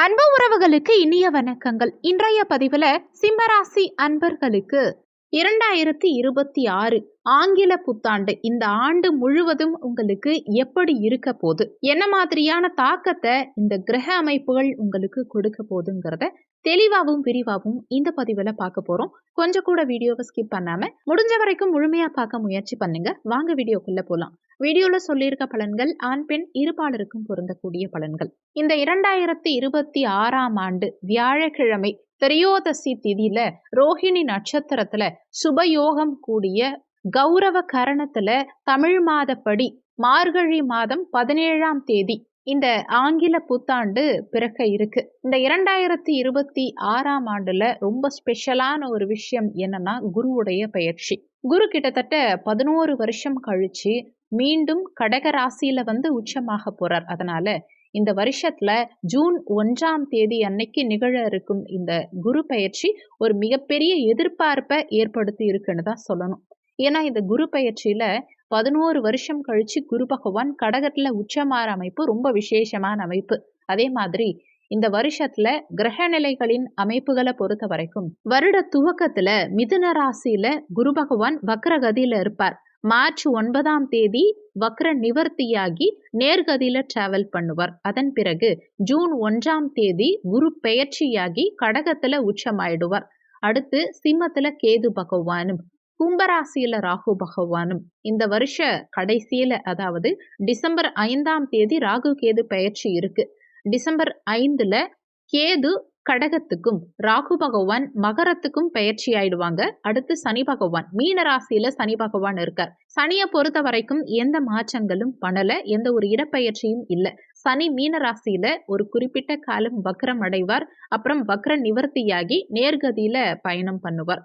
அன்பு உறவுகளுக்கு இனிய வணக்கங்கள். இன்றைய பதிவுல சிம்மராசி அன்பர்களுக்கு இரண்டாயிரத்தி இருபத்தி ஆறு ஆங்கில புத்தாண்டு இந்த ஆண்டு முழுவதும் உங்களுக்கு எப்படி இருக்க போகுது? என்ன மாதிரியான தாக்கத்தை இந்த கிரக அமைப்புகள் உங்களுக்கு கொடுக்க போகுதுங்கிறத தெளிவாகவும் விரிவாகவும் இந்த பதிவில் பார்க்க போறோம். கொஞ்சம் கூட வீடியோவை ஸ்கிப் பண்ணாம முடிஞ்ச வரைக்கும் முழுமையா பார்க்க முயற்சி பண்ணுங்க. வாங்க வீடியோக்குள்ள போலாம். வீடியோவில் சொல்லியிருக்க பலன்கள் ஆண் பெண் இருபாலருக்கும் பொருந்தக்கூடிய பலன்கள். இந்த இரண்டாயிரத்தி இருபத்தி ஆறாம் ஆண்டு வியாழக்கிழமை திரையோதசி திதியில ரோஹிணி நட்சத்திரத்துல சுபயோகம் கூடிய கௌரவ கரணத்துல தமிழ் மாதப்படி மார்கழி மாதம் பதினேழாம் தேதி இந்த ஆங்கில புத்தாண்டு பிறக்க இருக்கு. இந்த இரண்டாயிரத்தி இருபத்தி ஆறாம் ஆண்டுல ரொம்ப ஸ்பெஷலான ஒரு விஷயம் என்னன்னா குருவுடைய பயிற்சி குரு கிட்டத்தட்ட பதினோரு வருஷம் கழிச்சு மீண்டும் கடக ராசியில வந்து உச்சமாக போறார். அதனால இந்த வருஷத்துல ஜூன் ஒன்றாம் தேதி அன்னைக்கு நிகழ இருக்கும் இந்த குரு பயிற்சி ஒரு மிகப்பெரிய எதிர்பார்ப்பை ஏற்படுத்தி இருக்குன்னு தான் சொல்லணும். ஏன்னா இந்த குரு பயிற்சியில பதினோரு வருஷம் கழிச்சு குரு பகவான் கடகத்துல உச்சமாற அமைப்பு ரொம்ப விசேஷமான அமைப்பு. அதே மாதிரி இந்த வருஷத்துல கிரக நிலைகளின் அமைப்புகளை பொறுத்த வரைக்கும் வருட துவக்கத்துல மிதுன ராசியில குரு பகவான் வக்ரகதியில இருப்பார். மார்ச் ஒன்பதாம் தேதி வக்ர நிவர்த்தியாகி நேர்கதியில டிராவல் பண்ணுவார். அதன் பிறகு ஜூன் ஒன்றாம் தேதி குரு பெயர்ச்சியாகி கடகத்துல உச்சமாயிடுவார். அடுத்து சிம்மத்துல கேது பகவானும் கும்பராசியில ராகு பகவானும். இந்த வருஷ கடைசியில அதாவது டிசம்பர் ஐந்தாம் தேதி ராகு கேது பயிற்சி இருக்கு. டிசம்பர் ஐந்துல கேது கடகத்துக்கும் ராகு பகவான் மகரத்துக்கும் பயிற்சி ஆயிடுவாங்க அடுத்து சனி பகவான். மீன ராசியில சனி பகவான் இருக்கார். சனியை பொறுத்த வரைக்கும் எந்த மாற்றங்களும் பண்ணல எந்த ஒரு இடப்பெயர்ச்சியும் இல்லை. சனி மீன ராசியில ஒரு குறிப்பிட்ட காலம் வக்ரம் அடைவார். அப்புறம் வக்ர நிவர்த்தியாகி நேர்கதியில பயணம் பண்ணுவார்.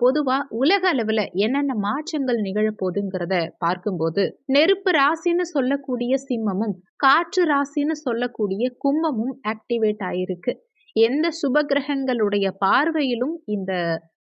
பொதுவா உலக அளவுல என்னென்ன மாற்றங்கள் நிகழப்போகுதுங்கிறத பார்க்கும்போது நெருப்பு ராசின்னு சொல்லக்கூடிய சிம்மமும் காற்று ராசின்னு சொல்லக்கூடிய கும்பமும் ஆக்டிவேட் ஆயிருக்கு. எந்த சுப கிரகங்களுடைய பார்வையிலும் இந்த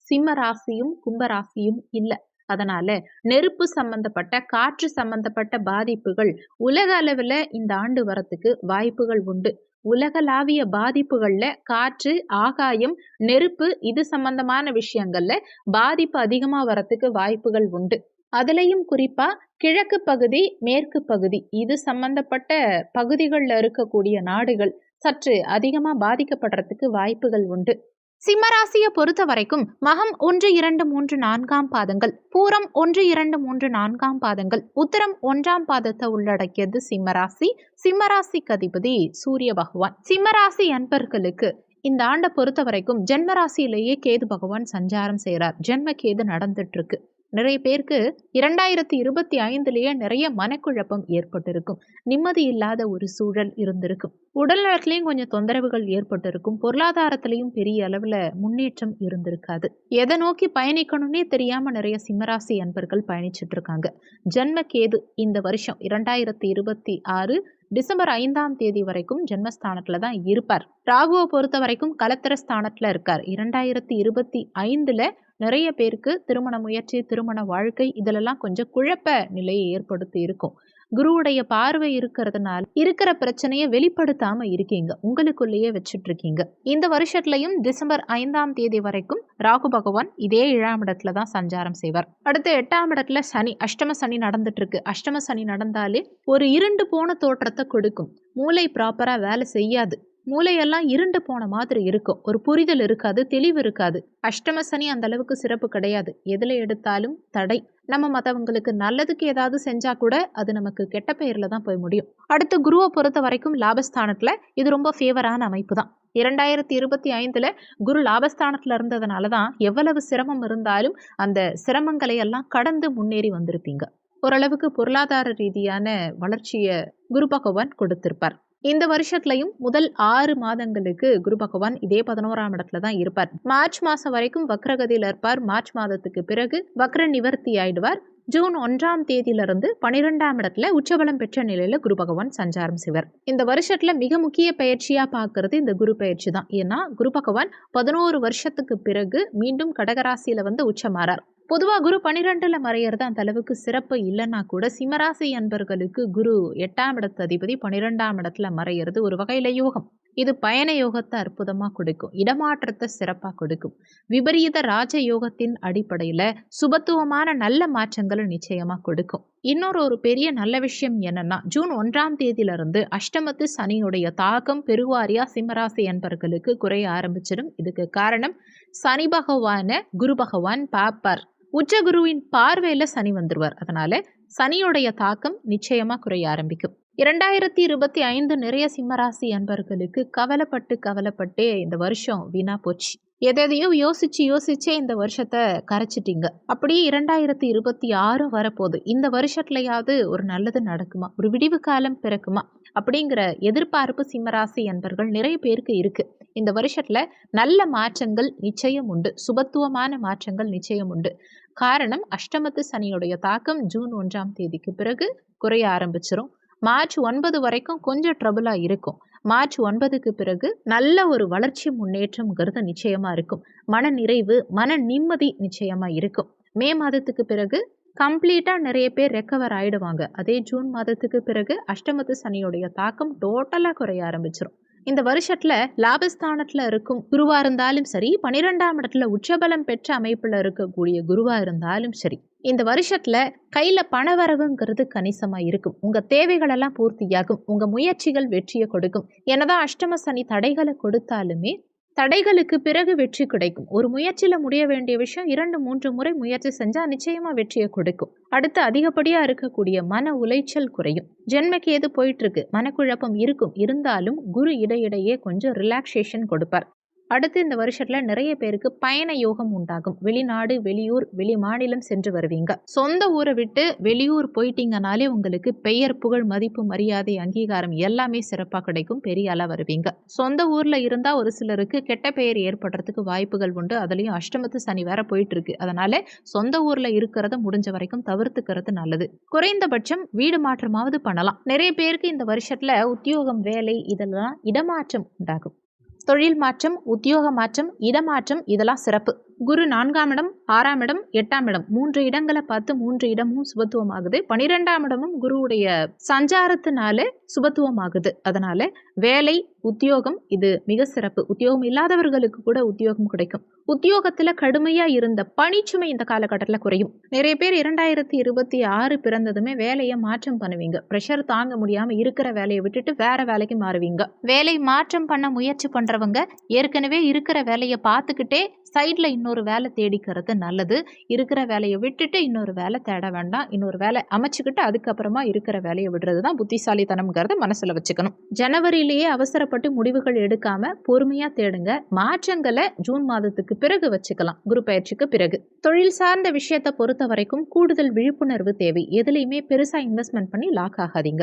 சிம்ம ராசியும் கும்பராசியும் இல்லை. அதனால நெருப்பு சம்பந்தப்பட்ட காற்று சம்பந்தப்பட்ட பாதிப்புகள் உலக அளவில் இந்த ஆண்டு வரத்துக்கு வாய்ப்புகள் உண்டு. உலகளாவிய பாதிப்புகள்ல காற்று ஆகாயம் நெருப்பு இது சம்பந்தமான விஷயங்கள்ல பாதிப்பு அதிகமா வரத்துக்கு வாய்ப்புகள் உண்டு. அதுலயும் குறிப்பா கிழக்கு பகுதி மேற்கு பகுதி இது சம்பந்தப்பட்ட பகுதிகளில் இருக்கக்கூடிய நாடுகள் சற்று அதிகமாக பாதிக்கப்படுறதுக்கு வாய்ப்புகள் உண்டு. சிம்மராசியை பொறுத்த வரைக்கும் மகம் ஒன்று இரண்டு மூன்று நான்காம் பாதங்கள் பூரம் ஒன்று இரண்டு மூன்று நான்காம் பாதங்கள் உத்தரம் ஒன்றாம் பாதத்தை உள்ளடக்கியது சிம்மராசி. சிம்மராசிக்கு அதிபதி சூரிய பகவான். சிம்மராசி அன்பர்களுக்கு இந்த ஆண்டை பொறுத்த வரைக்கும் ஜென்மராசியிலேயே கேது பகவான் சஞ்சாரம் செய்கிறார் ஜென்ம கேது நடந்துட்டு இருக்கு. நிறைய பேருக்கு இரண்டாயிரத்தி இருபத்தி ஐந்துலேயே நிறைய மனக்குழப்பம் ஏற்பட்டிருக்கும். நிம்மதி இல்லாத ஒரு சூழல் இருந்திருக்கும். உடல் நலத்திலையும் கொஞ்சம் தொந்தரவுகள் ஏற்பட்டிருக்கும். பொருளாதாரத்திலையும் பெரிய அளவில் முன்னேற்றம் இருந்திருக்காது. எதை நோக்கி பயணிக்கணும்னே தெரியாமல் நிறைய சிம்மராசி அன்பர்கள் பயணிச்சுட்டு இருக்காங்க ஜென்ம கேது இந்த வருஷம் இரண்டாயிரத்தி இருபத்தி ஆறு டிசம்பர் ஐந்தாம் தேதி வரைக்கும் ஜென்மஸ்தானத்துல தான் இருப்பார். ராகுவை பொறுத்த வரைக்கும் கலத்திர ஸ்தானத்துல இருக்கார். இரண்டாயிரத்தி இருபத்தி ஐந்துல நிறைய பேருக்கு திருமண முயற்சி திருமண வாழ்க்கை இதிலெல்லாம் கொஞ்சம் குழப்ப நிலையை ஏற்படுத்தி இருக்கும். குருவுடைய பார்வை இருக்கிறதுனால இருக்கிற பிரச்சனையை வெளிப்படுத்தாம இருக்கீங்க. உங்களுக்குள்ளேயே வச்சுட்டு இருக்கீங்க இந்த வருஷத்துலயும் டிசம்பர் ஐந்தாம் தேதி வரைக்கும் ராகு பகவான் இதே ஏழாம் இடத்துல தான் சஞ்சாரம் செய்வார். அடுத்து எட்டாம் இடத்துல சனி அஷ்டம சனி நடந்துட்டு இருக்கு அஷ்டம சனி நடந்தாலே ஒரு இருண்டு போன தோற்றத்தை கொடுக்கும். மூளை ப்ராப்பரா வேலை செய்யாது. மூளையெல்லாம் இருண்டு போன மாதிரி இருக்கும். ஒரு புரிதல் இருக்காது தெளிவு இருக்காது. அஷ்டம சனி அந்த அளவுக்கு சிறப்பு கிடையாது. எதில் எடுத்தாலும் தடை. நம்ம மற்றவங்களுக்கு நல்லதுக்கு ஏதாவது செஞ்சா கூட அது நமக்கு கெட்ட பெயரில் தான் போய் முடியும். அடுத்து குருவை பொறுத்த வரைக்கும் லாபஸ்தானத்தில் இது ரொம்ப ஃபேவரான அமைப்பு தான். இரண்டாயிரத்தி இருபத்தி ஐந்தில் குரு லாபஸ்தானத்தில் இருந்ததுனால தான் எவ்வளவு சிரமம் இருந்தாலும் அந்த சிரமங்களை எல்லாம் கடந்து முன்னேறி வந்திருப்பீங்க. ஓரளவுக்கு பொருளாதார ரீதியான வளர்ச்சியை குரு பகவான் கொடுத்திருப்பார். இந்த வருஷத்துலையும் முதல் ஆறு மாதங்களுக்கு குரு பகவான் இதே பதினோராம் இடத்துல தான் இருப்பார். மார்ச் மாசம் வரைக்கும் வக்ரகதியில் இருப்பார். மார்ச் மாதத்துக்கு பிறகு வக்ர நிவர்த்தி ஆயிடுவார். ஜூன் ஒன்றாம் தேதியிலிருந்து பனிரெண்டாம் இடத்துல உச்சபலம் பெற்ற நிலையில குரு பகவான் சஞ்சாரம் செய்வார். இந்த வருஷத்துல மிக முக்கிய பயிற்சியா பார்க்கறது இந்த குரு பயிற்சி தான். ஏன்னா குரு பகவான் பதினோரு வருஷத்துக்கு பிறகு மீண்டும் கடகராசியில வந்து உச்சமாறார். பொதுவாக குரு பனிரெண்டில் மறையிறது அந்த அளவுக்கு சிறப்பு இல்லைன்னா கூட சிம்மராசி அன்பர்களுக்கு குரு எட்டாம் இடத்து அதிபதி பன்னிரெண்டாம் இடத்துல மறையிறது ஒரு வகையில யோகம். இது பயண யோகத்தை அற்புதமாக கொடுக்கும். இடமாற்றத்தை சிறப்பாக கொடுக்கும். விபரீத ராஜ யோகத்தின் அடிப்படையில் சுபத்துவமான நல்ல மாற்றங்களை நிச்சயமாக கொடுக்கும். இன்னொரு ஒரு பெரிய நல்ல விஷயம் என்னன்னா ஜூன் ஒன்றாம் தேதியிலிருந்து அஷ்டமத்து சனியுடைய தாக்கம் பெருவாரியா சிம்மராசி என்பர்களுக்கு குறைய ஆரம்பிச்சிடும். இதுக்கு காரணம் சனி பகவான குரு பகவான் பாப்பார் உச்ச குருவின் பார்வையில் சனி வந்துடுவார் அதனால சனியுடைய தாக்கம் நிச்சயமாக குறைய ஆரம்பிக்கும். இரண்டாயிரத்தி இருபத்தி ஐந்து நிறைய சிம்மராசி அன்பர்களுக்கு கவலைப்பட்டு கவலைப்பட்டே இந்த வருஷம் வீணா போச்சு. எதையோ யோசிச்சு யோசிச்சே இந்த வருஷத்தை கரைச்சிட்டீங்க. அப்படியே இரண்டாயிரத்தி இருபத்தி ஆறு வரப்போகுது. இந்த வருஷத்துலயாவது ஒரு நல்லது நடக்குமா? ஒரு விடிவு காலம் பிறக்குமா? அப்படிங்கிற எதிர்பார்ப்பு சிம்மராசி அன்பர்கள் நிறைய பேருக்கு இருக்கு. இந்த வருஷத்துல நல்ல மாற்றங்கள் நிச்சயம் உண்டு. சுபத்துவமான மாற்றங்கள் நிச்சயம் உண்டு. காரணம் அஷ்டமத்து சனியுடைய தாக்கம் ஜூன் ஒன்றாம் தேதிக்கு பிறகு குறைய ஆரம்பிச்சிரும். மார்ச் ஒன்பது வரைக்கும் கொஞ்சம் ட்ரபுளாக இருக்கும். மார்ச் ஒன்பதுக்கு பிறகு நல்ல ஒரு வளர்ச்சி முன்னேற்றம்ங்கிறது நிச்சயமாக இருக்கும். மன நிறைவு மன நிம்மதி நிச்சயமாக இருக்கும். மே மாதத்துக்கு பிறகு கம்ப்ளீட்டாக நிறைய பேர் ரெக்கவர் ஆகிடுவாங்க அதே ஜூன் மாதத்துக்கு பிறகு அஷ்டமத்து சனியுடைய தாக்கம் டோட்டலாக குறைய ஆரம்பிச்சிடும் இந்த வருஷத்தில் லாபஸ்தானத்தில் இருக்கும் குருவாக இருந்தாலும் சரி பனிரெண்டாம் இடத்துல உச்சபலம் பெற்ற அமைப்பில் இருக்கக்கூடிய குருவாக இருந்தாலும் சரி இந்த வருஷத்தில் கையில் பணவரவுங்கிறது கணிசமாக இருக்கும். உங்கள் தேவைகளெல்லாம் பூர்த்தியாகும். உங்கள் முயற்சிகள் வெற்றியை கொடுக்கும். என்னதான் அஷ்டம சனி தடைகளை கொடுத்தாலுமே தடைகளுக்கு பிறகு வெற்றி கிடைக்கும். ஒரு முயற்சியில் முடிய வேண்டிய விஷயம் இரண்டு மூன்று முறை முயற்சி செஞ்சால் நிச்சயமாக வெற்றியை கொடுக்கும். அடுத்து அதிகப்படியாக இருக்கக்கூடிய மன உளைச்சல் குறையும். ஜென்மக்கு எது போயிட்டுருக்கு மனக்குழப்பம் இருக்கும். இருந்தாலும் குரு இடையிடையே கொஞ்சம் ரிலாக்ஸேஷன் கொடுப்பார். அடுத்து இந்த வருஷத்தில் நிறைய பேருக்கு பயண யோகம் உண்டாகும். வெளிநாடு வெளியூர் வெளி மாநிலம் சென்று வருவீங்க. சொந்த ஊரை விட்டு வெளியூர் போயிட்டீங்கனாலே உங்களுக்கு பெயர் புகழ் மதிப்பு மரியாதை அங்கீகாரம் எல்லாமே சிறப்பாக கிடைக்கும். பெரிய அளவு வருவீங்க. சொந்த ஊரில் இருந்தால் ஒரு சிலருக்கு கெட்ட பெயர் ஏற்படுறதுக்கு வாய்ப்புகள் உண்டு. அதுலேயும் அஷ்டமத்து சனி வேற போயிட்டு இருக்கு அதனால சொந்த ஊரில் இருக்கிறத முடிஞ்ச வரைக்கும் தவிர்த்துக்கிறது நல்லது. குறைந்தபட்சம் வீடு மாற்றமாவது பண்ணலாம். நிறைய பேருக்கு இந்த வருஷத்தில் உத்தியோகம் வேலை இதெல்லாம் இடமாற்றம் உண்டாகும். தொழில் மாற்றம் உத்தியோக மாற்றம் இடமாற்றம் இதெல்லாம் சிறப்பு. குரு நான்காம் இடம் ஆறாம் இடம் எட்டாம் இடம். மூன்று இடங்களை பார்த்து மூன்று இடமும் சுபத்துவமாகுது. பனிரெண்டாம் இடமும் குருவுடைய சஞ்சாரத்தினால சுபத்துவமாகுது. அதனால வேலை உத்தியோகம் இது மிக சிறப்பு. உத்தியோகம் இல்லாதவர்களுக்கு கூட உத்தியோகம் கிடைக்கும். உத்தியோகத்துல கடுமையா இருந்த பணிச்சுமை இந்த காலகட்டத்தில் குறையும். நிறைய பேர் இரண்டாயிரத்தி இருபத்தி ஆறு பிறந்ததுமே வேலையை மாற்றம் பண்ணுவீங்க. ப்ரெஷர் தாங்க முடியாம இருக்கிற வேலையை விட்டுட்டு வேற வேலைக்கு மாறுவீங்க. வேலை மாற்றம் பண்ண முயற்சி பண்றவங்க ஏற்கனவே இருக்கிற வேலையை பார்த்துக்கிட்டே சைட்ல இன்னொரு வேலை தேடிக்கிறது நல்லது. இருக்கிற வேலையை விட்டுட்டு இன்னொரு வேலை தேட வேண்டாம். இன்னொரு வேலை அமைச்சுக்கிட்டு அதுக்கப்புறமா இருக்கிற வேலையை விடுறது தான் புத்திசாலித்தனம்ங்கிறத மனசில் வச்சுக்கணும். ஜனவரியிலேயே அவசரப்பட்டு முடிவுகள் எடுக்காம பொறுமையாக தேடுங்க. மாற்றங்களை ஜூன் மாதத்துக்கு பிறகு வச்சுக்கலாம். குரு பயிற்சிக்கு பிறகு. தொழில் சார்ந்த விஷயத்தை பொறுத்த வரைக்கும் கூடுதல் விழிப்புணர்வு தேவை. எதுலையுமே பெருசாக இன்வெஸ்ட்மெண்ட் பண்ணி லாக் ஆகாதீங்க.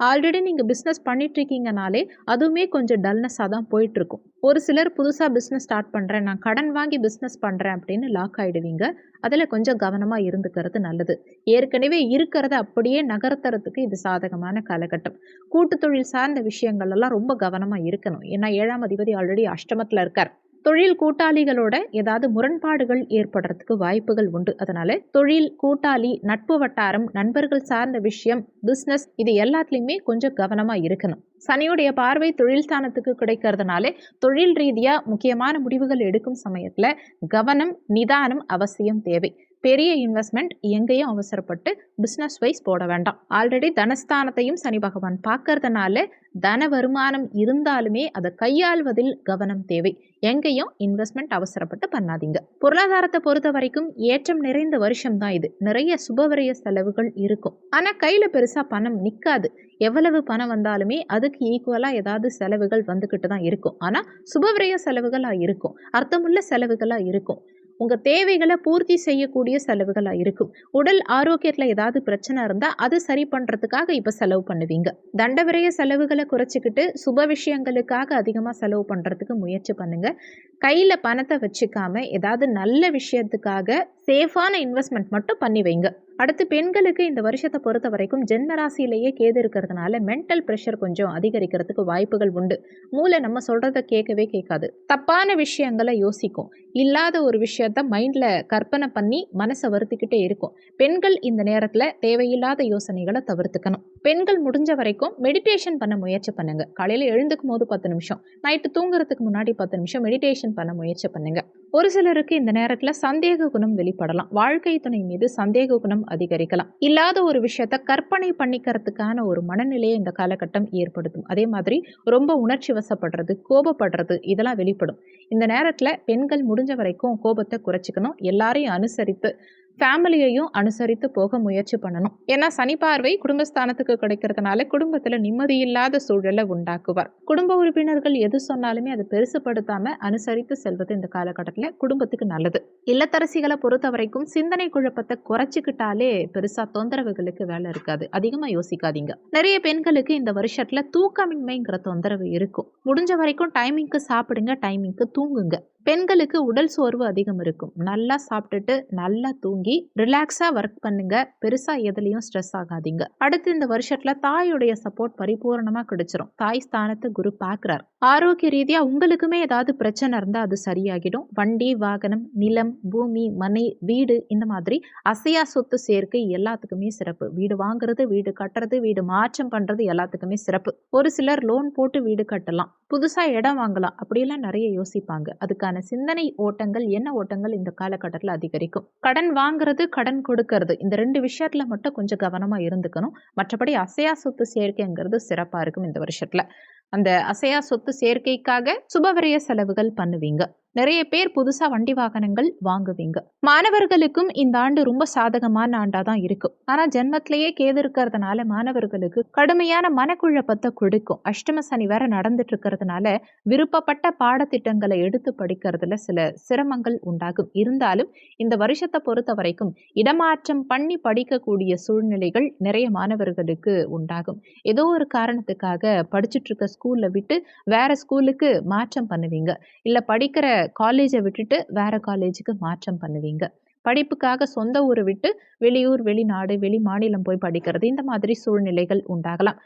ஆல்ரெடி நீங்கள் பிஸ்னஸ் பண்ணிகிட்ருக்கீங்கனாலே அதுவுமே கொஞ்சம் டல்னஸாக தான் போயிட்டுருக்கும். ஒரு சிலர் புதுசாக பிஸ்னஸ் ஸ்டார்ட் பண்ணுறேன் நான் கடன் வாங்கி பிஸ்னஸ் பண்ணுறேன் அப்படின்னு லாக் ஆகிடுவீங்க அதில் கொஞ்சம் கவனமாக இருந்துக்கிறது நல்லது. ஏற்கனவே இருக்கிறத அப்படியே நகர்த்துறதுக்கு இது சாதகமான காலகட்டம். கூட்டு தொழில் சார்ந்த விஷயங்கள் எல்லாம் ரொம்ப கவனமாக இருக்கணும். ஏன்னா ஏழாம் அதிபதி ஆல்ரெடி அஷ்டமத்தில் இருக்கார். தொழில் கூட்டாளிகளோட ஏதாவது முரண்பாடுகள் ஏற்படுறதுக்கு வாய்ப்புகள் உண்டு. அதனால தொழில் கூட்டாளி நட்பு வட்டாரம் நண்பர்கள் சார்ந்த விஷயம் பிஸ்னஸ் இது எல்லாத்துலேயுமே கொஞ்சம் கவனமாக இருக்கணும். சனியுடைய பார்வை தொழில் ஸ்தானத்துக்கு கிடைக்கிறதுனால தொழில் ரீதியாக முக்கியமான முடிவுகள் எடுக்கும் சமயத்தில் கவனம் நிதானம் அவசியம் தேவை. பெரிய இன்வெஸ்ட்மெண்ட் எங்கேயும் அவசரப்பட்டு பிஸ்னஸ் வைஸ் போட வேண்டாம். ஆல்ரெடி தனஸ்தானத்தையும் சனி பகவான் பார்க்கறதுனால தன வருமானம் இருந்தாலுமே அதை கையாள்வதில் கவனம் தேவை. எங்கேயும் இன்வெஸ்ட்மெண்ட் அவசரப்பட்டு பண்ணாதீங்க. பொருளாதாரத்தை பொறுத்த வரைக்கும் ஏற்றம் நிறைந்த வருஷம் தான் இது. நிறைய சுபவரிய செலவுகள் இருக்கும். ஆனால் கையில் பெருசாக பணம் நிற்காது எவ்வளவு பணம் வந்தாலுமே அதுக்கு ஈக்குவலாக ஏதாவது செலவுகள் வந்துக்கிட்டு தான் இருக்கும். ஆனால் சுபவிரய செலவுகளாக இருக்கும். அர்த்தமுள்ள செலவுகளாக இருக்கும். உங்கள் தேவைகளை பூர்த்தி செய்யக்கூடிய செலவுகளாக இருக்கும். உடல் ஆரோக்கியத்தில் ஏதாவது பிரச்சனை இருந்தால் அது சரி பண்ணுறதுக்காக இப்போ செலவு பண்ணுவீங்க. தண்டவிரய செலவுகளை குறைச்சிக்கிட்டு சுப விஷயங்களுக்காக அதிகமாக செலவு பண்ணுறதுக்கு முயற்சி பண்ணுங்கள் கையில் பணத்தை வச்சுக்காம ஏதாவது நல்ல விஷயத்துக்காக சேஃபான இன்வெஸ்ட்மெண்ட் மட்டும் பண்ணி வைங்க. அடுத்து பெண்களுக்கு இந்த வருஷத்தை பொறுத்த வரைக்கும் ஜென்ம ராசியிலேயே கேது இருக்கிறதுனால மென்டல் ப்ரெஷர் கொஞ்சம் அதிகரிக்கிறதுக்கு வாய்ப்புகள் உண்டு. மூளை நம்ம சொல்கிறத கேட்கவே கேட்காது. தப்பான விஷயங்களை யோசிக்கும். இல்லாத ஒரு விஷயத்த மைண்டில் கற்பனை பண்ணி மனசை வருத்திக்கிட்டே இருக்கும். பெண்கள் இந்த நேரத்தில் தேவையில்லாத யோசனைகளை தவிர்த்துக்கணும். பெண்கள் முடிஞ்ச வரைக்கும் மெடிடேஷன் பண்ண முயற்சி பண்ணுங்க. காலையில் எழுந்துக்கும் போது பத்து நிமிஷம் நைட்டு தூங்குறதுக்கு முன்னாடி பத்து நிமிஷம் மெடிடேஷன் பண்ண முயற்சி பண்ணுங்க. ஒரு சிலருக்கு இந்த நேரத்தில் சந்தேக குணம் வெளிப்படலாம். வாழ்க்கை துணை மீது சந்தேக குணம் அதிகரிக்கலாம். இல்லாத ஒரு விஷயத்த கற்பனை பண்ணிக்கிறதுக்கான ஒரு மனநிலையை இந்த காலகட்டம் ஏற்படுத்தும். அதே மாதிரி ரொம்ப உணர்ச்சி வசப்படுறது கோபப்படுறது இதெல்லாம் வெளிப்படும். இந்த நேரத்தில் பெண்கள் முடிஞ்ச வரைக்கும் கோபத்தை குறைச்சிக்கணும். எல்லாரையும் அனுசரித்து ஃபேமிலியையும் அனுசரித்து போக முயற்சி பண்ணணும். ஏன்னா சனி பார்வை குடும்பஸ்தானத்துக்கு கிடைக்கிறதுனால குடும்பத்தில் நிம்மதி இல்லாத சூழலை உண்டாக்குவார். குடும்ப உறுப்பினர்கள் எது சொன்னாலுமே அதை பெருசுப்படுத்தாம அனுசரித்து செல்வது இந்த காலகட்டத்தில் குடும்பத்துக்கு நல்லது. இல்லத்தரசிகளை பொறுத்த வரைக்கும் சிந்தனை குழப்பத்தை குறைச்சிக்கிட்டாலே பெருசா தொந்தரவுகளுக்கு வேலை இருக்காது. அதிகமாக யோசிக்காதீங்க. நிறைய பெண்களுக்கு இந்த வருஷத்துல தூக்கமின்மைங்கிற தொந்தரவு இருக்கும். முடிஞ்ச வரைக்கும் டைமிங்க்கு சாப்பிடுங்க டைமிங்க்கு தூங்குங்க. பெண்களுக்கு உடல் சோர்வு அதிகம் இருக்கும். நல்லா சாப்பிட்டுட்டு நல்லா தூங்கி ரிலாக்ஸாக ஒர்க் பண்ணுங்க. பெருசாக எதுலேயும் ஸ்ட்ரெஸ் ஆகாதீங்க. அடுத்து இந்த வருஷத்தில் தாயுடைய சப்போர்ட் பரிபூர்ணமாக கிடைச்சிரும். தாய் ஸ்தானத்தை குரு பார்க்குறார். ஆரோக்கிய ரீதியாக உங்களுக்குமே ஏதாவது பிரச்சனை இருந்தால் அது சரியாகிடும். வண்டி வாகனம் நிலம் பூமி மனை வீடு இந்த மாதிரி அசையா சொத்து சேர்க்கை எல்லாத்துக்குமே சிறப்பு. வீடு வாங்குறது வீடு கட்டுறது வீடு மாற்றம் பண்ணுறது எல்லாத்துக்குமே சிறப்பு. ஒரு சிலர் லோன் போட்டு வீடு கட்டலாம். புதுசாக இடம் வாங்கலாம். அப்படியெல்லாம் நிறைய யோசிப்பாங்க. அதுக்கான சிந்தனை ஓட்டங்கள் என்ன ஓட்டங்கள் இந்த காலகட்டத்தில் அதிகரிக்கும். கடன் வாங்குறது கடன் கொடுக்கறது இந்த ரெண்டு விஷயத்துல மட்டும் கொஞ்சம் கவனமாக இருந்துக்கணும். மற்றபடி அசையா சொத்து சேர்க்கைங்கிறது சிறப்பாக இருக்கும் இந்த வருஷத்தில். அந்த அசையா சொத்து சேர்க்கைக்காக சுபவிரய செலவுகள் பண்ணுவீங்க. நிறைய பேர் புதுசாக வண்டி வாகனங்கள் வாங்குவீங்க. மாணவர்களுக்கும் இந்த ஆண்டு ரொம்ப சாதகமான ஆண்டாக தான் இருக்கும் ஆனால் ஜென்மத்திலேயே கேது இருக்கிறதுனால மாணவர்களுக்கு கடுமையான மனக்குழப்பத்தை கொடுக்கும். அஷ்டம சனி வேற நடந்துட்டு இருக்கிறதுனால விருப்பப்பட்ட பாடத்திட்டங்களை எடுத்து படிக்கிறதுல சில சிரமங்கள் உண்டாகும். இருந்தாலும் இந்த வருஷத்தை பொறுத்த வரைக்கும் இடமாற்றம் பண்ணி படிக்கக்கூடிய சூழ்நிலைகள் நிறைய மாணவர்களுக்கு உண்டாகும். ஏதோ ஒரு காரணத்துக்காக படிச்சுட்டு இருக்க ஸ்கூல்ல விட்டு வேற ஸ்கூலுக்கு மாற்றம் பண்ணுவீங்க. இல்லை படிக்கிற காலேஜை விட்டுட்டு வேற காலேஜுக்கு மாற்றம் பண்ணுவீங்க. படிப்புக்காக சொந்த ஊரை விட்டு வெளியூர் வெளிநாடு வெளி மாநிலம் போய் படிக்கிறது இந்த மாதிரி சூழ்நிலைகள் உண்டாகலாம்.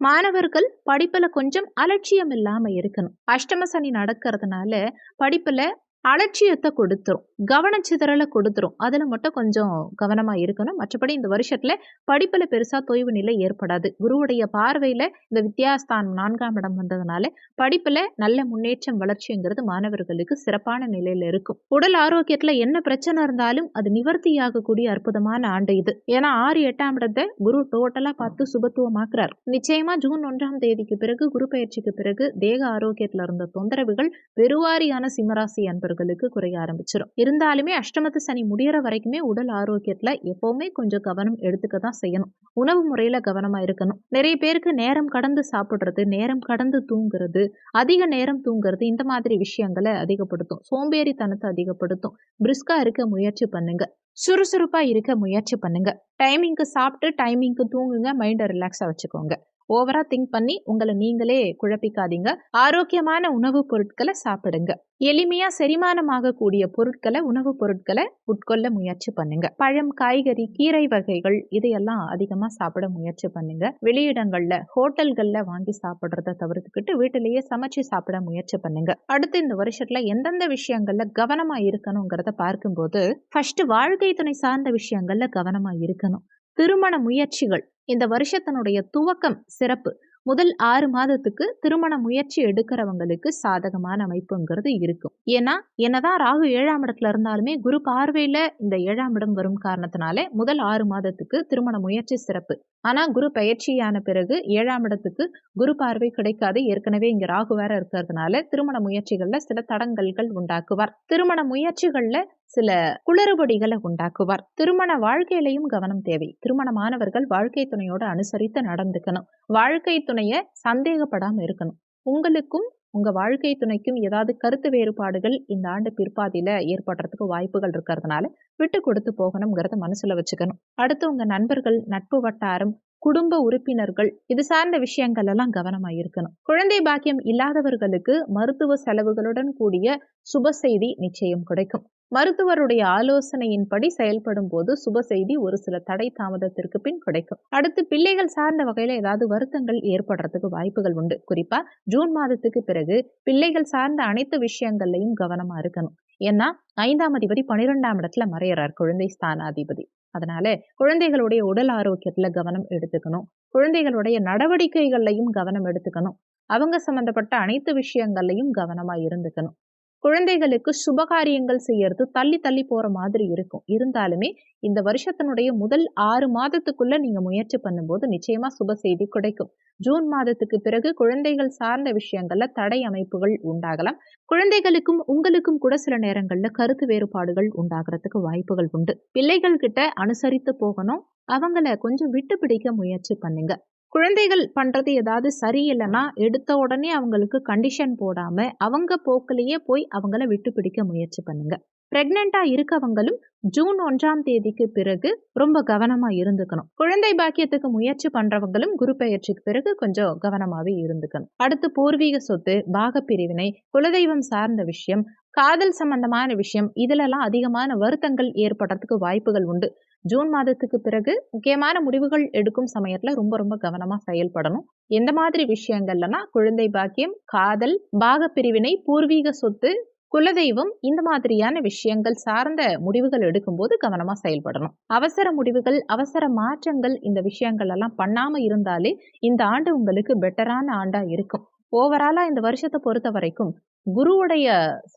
மாணவர்கள் படிப்பில் கொஞ்சம் அலட்சியம் இல்லாமல் இருக்கணும். அஷ்டம சனி நடக்கிறதுனால படிப்பில் அலட்சியத்தை கொடுத்துரும். கவனச்சிதறலை கொடுத்துரும். அதில் மட்டும் கொஞ்சம் கவனமாக இருக்கணும். மற்றபடி இந்த வருஷத்தில் படிப்பில் பெருசாக தொய்வு நிலை ஏற்படாது. குருவுடைய பார்வையில் இந்த வித்யாஸ்தான் நான்காம் இடம் வந்ததுனால படிப்பில் நல்ல முன்னேற்றம் வளர்ச்சிங்கிறது மாணவர்களுக்கு சிறப்பான நிலையில் இருக்கும். உடல் ஆரோக்கியத்தில் என்ன பிரச்சனை இருந்தாலும் அது நிவர்த்தியாகக்கூடிய அற்புதமான ஆண்டு இது. ஏன்னா ஆறு எட்டாம் இடத்தை குரு டோட்டலாக பார்த்து சுபத்துவமாக்குறார். நிச்சயமா ஜூன் ஒன்றாம் தேதிக்கு பிறகு குரு பயிற்சிக்கு பிறகு தேக ஆரோக்கியத்தில் இருந்த தொந்தரவுகள் பெருவாரியான சிம்மராசி அன்பர்களுக்கு குறைய ஆரம்பிச்சிடும் இருந்தாலுமே அஷ்டமத்து சனி முடியற வரைக்குமே உடல் ஆரோக்கியத்துல எப்பவுமே கொஞ்சம் கவனம் எடுத்துக்க தான் செய்யணும். உணவு முறையில கவனமா இருக்கணும். நிறைய பேருக்கு நேரம் கடந்து சாப்பிடுறது நேரம் கடந்து தூங்குறது அதிக நேரம் தூங்குறது இந்த மாதிரி விஷயங்களை அதிகப்படுத்தும். சோம்பேறித்தனத்தை அதிகப்படுத்தும். பிரிஸ்கா இருக்க முயற்சி பண்ணுங்க. சுறுசுறுப்பா இருக்க முயற்சி பண்ணுங்க. டைமிங்க்கு சாப்பிட்டு டைமிங்க்கு தூங்குங்க மைண்டை ரிலாக்ஸாக வச்சுக்கோங்க. ஓவரா திங்க் பண்ணி உங்களை நீங்களே குழப்பிக்காதீங்க. ஆரோக்கியமான உணவுப் பொருட்களை சாப்பிடுங்க. எளிமையா செரிமானமாகக்கூடிய பொருட்களை உணவுப் பொருட்களை உட்கொள்ள முயற்சி பண்ணுங்க. பழம் காய்கறி கீரை வகைகள் இதையெல்லாம் அதிகமா சாப்பிட முயற்சி பண்ணுங்க. வெளியிடங்கள்ல ஹோட்டல்கள்ல வாங்கி சாப்பிடுறத தவிர்த்துக்கிட்டு வீட்டிலேயே சமைச்சு சாப்பிட முயற்சி பண்ணுங்க. அடுத்து இந்த வருஷத்துல எந்தெந்த விஷயங்கள்ல கவனமா இருக்கணுங்கிறத பார்க்கும்போது ஃபர்ஸ்ட் வாழ்க்கை துணை சார்ந்த விஷயங்கள்ல கவனமா இருக்கணும். திருமண முயற்சிகள் இந்த வருஷத்தினுடைய துவக்கம் சிறப்பு. முதல் ஆறு மாதத்துக்கு திருமண முயற்சி எடுக்கிறவங்களுக்கு சாதகமான அமைப்புங்கிறது இருக்கும். ஏன்னா என்னதான் ராகு ஏழாம் இடத்துல இருந்தாலுமே குரு பார்வையில இந்த ஏழாம் இடம் வரும் காரணத்தினாலே முதல் ஆறு மாதத்துக்கு திருமண முயற்சி சிறப்பு. ஆனா குரு பயிற்சியான பிறகு ஏழாம் இடத்துக்கு குரு பார்வை கிடைக்காது. ஏற்கனவே இங்க ராகு வேற இருக்கிறதுனால திருமண முயற்சிகள்ல சில தடங்கல்கள் உண்டாக்குவார். திருமண முயற்சிகள்ல சில குளறுபடிகளை உண்டாக்குவார். திருமண வாழ்க்கையிலையும் கவனம் தேவை. திருமணமானவர்கள் வாழ்க்கை துணையோட அனுசரித்து நடந்துக்கணும். வாழ்க்கை துணைய சந்தேகப்படாம இருக்கணும். உங்களுக்கும் உங்க வாழ்க்கை துணைக்கும் ஏதாவது கருத்து வேறுபாடுகள் இந்த ஆண்டு பிற்பாதியில ஏற்படுறதுக்கு வாய்ப்புகள் இருக்கிறதுனால விட்டு கொடுத்து போகணுங்கிறத மனசுல வச்சுக்கணும். அடுத்து உங்க நண்பர்கள் நட்பு வட்டாரம் குடும்ப உறுப்பினர்கள் இது சார்ந்த விஷயங்கள் எல்லாம் கவனமா இருக்கணும். குழந்தை பாக்கியம் இல்லாதவர்களுக்கு மருத்துவ செலவுகளுடன் கூடிய சுப செய்தி நிச்சயம் கிடைக்கும். மருத்துவருடைய ஆலோசனையின்படி செயல்படும் போது சுப செய்தி ஒரு சில தடை தாமதத்திற்கு பின் கிடைக்கும். அடுத்து பிள்ளைகள் சார்ந்த வகையில ஏதாவது வருத்தங்கள் ஏற்படுறதுக்கு வாய்ப்புகள் உண்டு. குறிப்பா ஜூன் மாதத்துக்கு பிறகு பிள்ளைகள் சார்ந்த அனைத்து விஷயங்கள்லையும் கவனமா இருக்கணும். ஏன்னா ஐந்தாம் அதிபதி பனிரெண்டாம் இடத்துல மறையறார் குழந்தை ஸ்தானாதிபதி. அதனால குழந்தைகளுடைய உடல் ஆரோக்கியத்துல கவனம் எடுத்துக்கணும். குழந்தைகளுடைய நடவடிக்கைகள்லையும் கவனம் எடுத்துக்கணும். அவங்க சம்பந்தப்பட்ட அனைத்து விஷயங்கள்லையும் கவனமா இருந்துக்கணும். குழந்தைகளுக்கு சுபகாரியங்கள் செய்யறது தள்ளி தள்ளி போற மாதிரி இருக்கும். இருந்தாலுமே இந்த வருஷத்தினுடைய முதல் ஆறு மாதத்துக்குள்ள நீங்க முயற்சி பண்ணும்போது நிச்சயமா சுப செய்தி கிடைக்கும். ஜூன் மாதத்துக்கு பிறகு குழந்தைகள் சார்ந்த விஷயங்கள்ல தடை அமைப்புகள் உண்டாகலாம். குழந்தைகளுக்கும் உங்களுக்கும் கூட சில நேரங்கள்ல கருத்து வேறுபாடுகள் உண்டாகிறதுக்கு வாய்ப்புகள் உண்டு. பிள்ளைகள் கிட்ட அனுசரித்து போகணும். அவங்கள கொஞ்சம் விட்டு பிடிக்க முயற்சி பண்ணுங்க. குழந்தைகள் பண்ணுறது ஏதாவது சரியில்லைன்னா எடுத்த உடனே அவங்களுக்கு கண்டிஷன் போடாமல் அவங்க போக்கிலேயே போய் அவங்கள விட்டு பிடிக்க முயற்சி பண்ணுங்கள் பிரெக்னெண்டா இருக்கவங்களும் ஜூன் ஒன்றாம் தேதிக்கு பிறகு ரொம்ப கவனமா இருந்துக்கணும். குழந்தை பாக்கியத்துக்கு முயற்சி பண்றவங்களும் குரு பயிற்சிக்கு பிறகு கொஞ்சம் கவனமாவே இருந்துக்கணும். அடுத்து பூர்வீக சொத்து பாகப்பிரிவினை குலதெய்வம் சார்ந்த விஷயம் காதல் சம்பந்தமான விஷயம் இதுலலாம் அதிகமான வருத்தங்கள் ஏற்படுறதுக்கு வாய்ப்புகள் உண்டு. ஜூன் மாதத்துக்கு பிறகு முக்கியமான முடிவுகள் எடுக்கும் சமயத்துல ரொம்ப ரொம்ப கவனமா செயல்படணும். எந்த மாதிரி விஷயங்கள்லனா குழந்தை பாக்கியம் காதல் பாகப்பிரிவினை பூர்வீக சொத்து குலதெய்வம் இந்த மாதிரியான விஷயங்கள் சார்ந்த முடிவுகள் எடுக்கும்போது கவனமாக செயல்படணும். அவசர முடிவுகள் அவசர மாற்றங்கள் இந்த விஷயங்கள் எல்லாம் பண்ணாமல் இருந்தாலே இந்த ஆண்டு உங்களுக்கு பெட்டரான ஆண்டா இருக்கும். ஓவராலா இந்த வருஷத்தை பொறுத்த வரைக்கும் குருவுடைய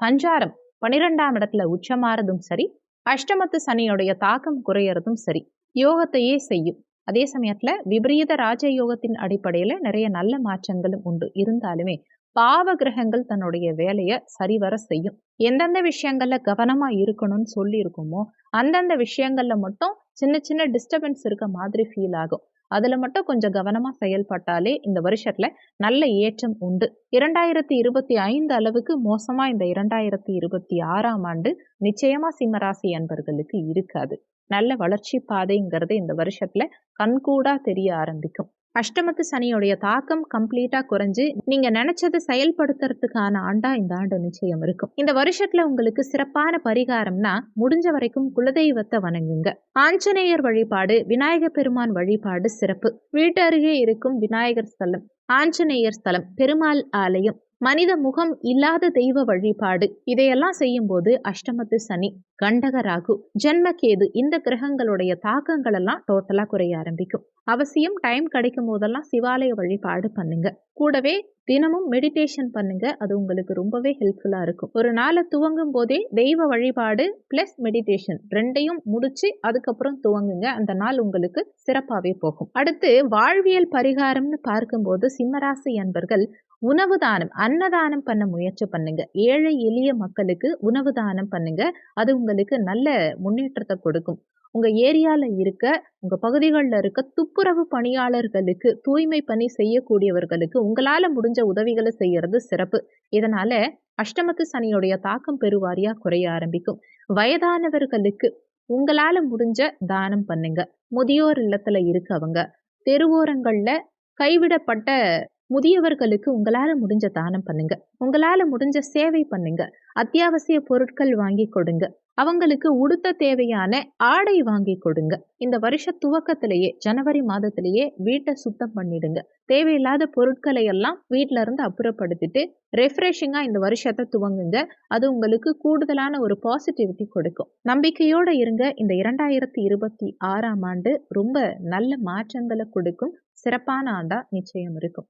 சஞ்சாரம் பனிரெண்டாம் இடத்துல உச்சமாறதும் சரி அஷ்டமத்து சனியுடைய தாக்கம் குறையறதும் சரி யோகத்தையே செய்யும். அதே சமயத்துல விபரீத ராஜயோகத்தின் அடிப்படையில நிறைய நல்ல மாற்றங்களும் உண்டு. இருந்தாலுமே பாவ கிரகங்கள் தன்னுடைய வேலையை சரிவர செய்யும். எந்தெந்த விஷயங்கள்ல கவனமா இருக்கணும்னு சொல்லி இருக்குமோ அந்தந்த விஷயங்கள்ல மட்டும் சின்ன சின்ன டிஸ்டர்பன்ஸ் இருக்க மாதிரி ஃபீல் ஆகும். அதுல மட்டும் கொஞ்சம் கவனமா செயல்பட்டாலே இந்த வருஷத்துல நல்ல ஏற்றம் உண்டு. இரண்டாயிரத்தி இருபத்தி ஐந்து அளவுக்கு மோசமா இந்த இரண்டாயிரத்தி இருபத்தி ஆறாம் ஆண்டு நிச்சயமா சிம்மராசி அன்பர்களுக்கு இருக்காது. நல்ல வளர்ச்சி பாதைங்கிறது இந்த வருஷத்துல கண்கூடா தெரிய ஆரம்பிக்கும். அஷ்டமத்து சனியோடைய தாக்கம் கம்ப்ளீட்டா குறைஞ்சு நீங்க நினைச்சதை செயல்படுத்துறதுக்கான ஆண்டா இந்த ஆண்டு நிச்சயம் இருக்கும். இந்த வருஷத்துல உங்களுக்கு சிறப்பான பரிகாரம்னா முடிஞ்ச வரைக்கும் குலதெய்வத்தை வணங்குங்க. ஆஞ்சநேயர் வழிபாடு விநாயக பெருமான் வழிபாடு சிறப்பு. வீட்டு அருகே இருக்கும் விநாயகர் ஸ்தலம் ஆஞ்சநேயர் ஸ்தலம் பெருமாள் ஆலயம் மனித முகம் இல்லாத தெய்வ வழிபாடு. இதையெல்லாம் செய்யும்போது அஷ்டமத்து சனி கண்டக ராகு ஜென்மகேது இந்த கிரகங்களுடைய தாக்கங்கள் எல்லாம் டோட்டலா குறைய ஆரம்பிக்கும். அவசியம் டைம் கிடைக்கும் போதெல்லாம் சிவாலய வழிபாடு பண்ணுங்க. கூடவே தினமும் மெடிடேஷன் பண்ணுங்க. அது உங்களுக்கு ரொம்பவே ஹெல்ப்ஃபுல்லா இருக்கும். ஒரு நாளை துவங்கும் போதே தெய்வ வழிபாடு பிளஸ் மெடிடேஷன் ரெண்டையும் முடிச்சு அதுக்கப்புறம் துவங்குங்க. அந்த நாள் உங்களுக்கு சிறப்பாவே போகும். அடுத்து வாழ்வியல் பரிகாரம்னு பார்க்கும்போது சிம்மராசி அன்பர்கள் உணவு தானம் அன்னதானம் பண்ண முயற்சி பண்ணுங்க. ஏழை எளிய மக்களுக்கு உணவு தானம் பண்ணுங்க. அது உங்களுக்கு நல்ல முன்னேற்றத்தை கொடுக்கும். உங்க ஏரியால இருக்க உங்க பகுதிகளில் இருக்க துப்புரவு பணியாளர்களுக்கு தூய்மை பணி செய்யக்கூடியவர்களுக்கு உங்களால முடிஞ்ச உதவிகளை செய்யறது சிறப்பு. இதனால அஷ்டமத்து சனியுடைய தாக்கம் பெருவாரியா குறைய ஆரம்பிக்கும். வயதானவர்களுக்கு உங்களால முடிஞ்ச தானம் பண்ணுங்க. முதியோர் இல்லத்துல இருக்கவங்க தெருவோரங்கள்ல கைவிடப்பட்ட முதியவர்களுக்கு உங்களால் முடிஞ்ச தானம் பண்ணுங்க. உங்களால் முடிஞ்ச சேவை பண்ணுங்க. அத்தியாவசிய பொருட்கள் வாங்கி கொடுங்க. அவங்களுக்கு உடுத்த தேவையான ஆடை வாங்கி கொடுங்க. இந்த வருஷ துவக்கத்திலேயே ஜனவரி மாதத்திலேயே வீட்டை சுத்தம் பண்ணிடுங்க. தேவையில்லாத பொருட்களை எல்லாம் வீட்ல இருந்து அப்புறப்படுத்திட்டு ரெஃப்ரெஷிங்கா இந்த வருஷத்தை துவங்குங்க. அது உங்களுக்கு கூடுதலான ஒரு பாசிட்டிவிட்டி கொடுக்கும். நம்பிக்கையோட இருங்க. இந்த இரண்டாயிரத்தி இருபத்தி ஆறாம் ஆண்டு ரொம்ப நல்ல மாற்றங்களை கொடுக்கும். சிறப்பான ஆண்டா நிச்சயம் இருக்கும்.